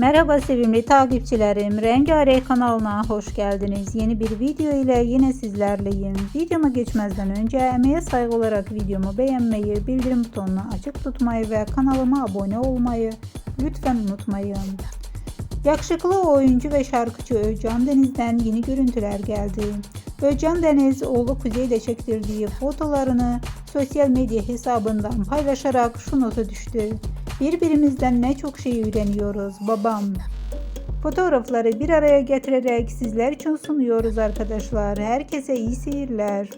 Merhaba sevimli takipçilerim. Rengarenk kanalına hoş geldiniz. Yeni bir video ile yine sizlerleyim. Videoma geçmezden önce emeğe saygı olarak videomu beğenmeyi, bildirim butonunu açık tutmayı ve kanalıma abone olmayı lütfen unutmayın. Yakışıklı oyuncu ve şarkıcı Özcan Deniz'den yeni görüntüler geldi. Özcan Deniz oğlu Kuzey ile çektirdiği fotolarını sosyal medya hesabından paylaşarak şu nota düştü. Birbirimizden ne çok şey öğreniyoruz babam. Fotoğrafları bir araya getirerek sizler için sunuyoruz arkadaşlar. Herkese iyi seyirler.